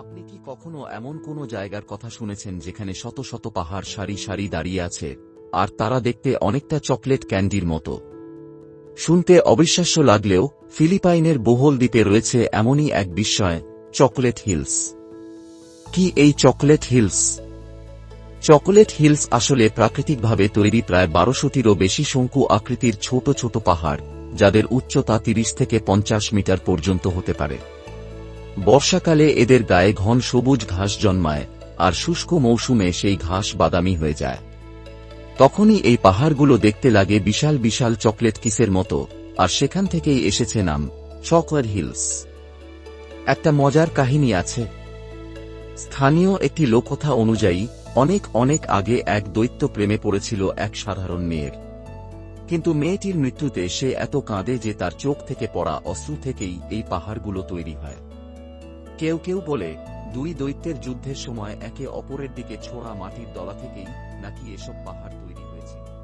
আপনি কি কখনো এমন কোনো জায়গার কথা শুনেছেন যেখানে শত শত পাহাড় সারি সারি দাঁড়িয়ে আছে, আর তারা দেখতে অনেকটা চকলেট ক্যান্ডির মতো? শুনতে অবিশ্বাস্য লাগলেও ফিলিপাইনের বহুল দ্বীপে রয়েছে এমনই এক বিস্ময়, চকলেট হিলস। কি এই চকলেট হিলস? চকোলেট হিলস আসলে প্রাকৃতিকভাবে তৈরি প্রায় বারোশোটিরও বেশি শঙ্কু আকৃতির ছোট ছোট পাহাড়, যাদের উচ্চতা তিরিশ থেকে পঞ্চাশ মিটার পর্যন্ত হতে পারে। বর্ষাকালে এদের গায়ে ঘন সবুজ ঘাস জন্মায়, আর শুষ্ক মৌসুমে সেই ঘাস বাদামি হয়ে যায়। তখনই এই পাহাড়গুলো দেখতে লাগে বিশাল বিশাল চকলেট কিসের মতো, আর সেখান থেকেই এসেছে নাম, চকলেট হিলস। একটা মজার কাহিনী আছে। স্থানীয় একটি লোককথা অনুযায়ী, অনেক অনেক আগে এক দৈত্য প্রেমে পড়েছিল এক সাধারণ মেয়ের। কিন্তু মেয়েটির মৃত্যুতে সে এত কাঁদে যে তার চোখ থেকে পড়া অশ্রু থেকেই এই পাহাড়গুলো তৈরি হয়। কেউ কেউ বলে, দুই দৈত্যের যুদ্ধের সময় একে অপরের দিকে ছোড়া মাটির দলা থেকেই নাকি এসব পাহাড় তৈরি হয়েছে।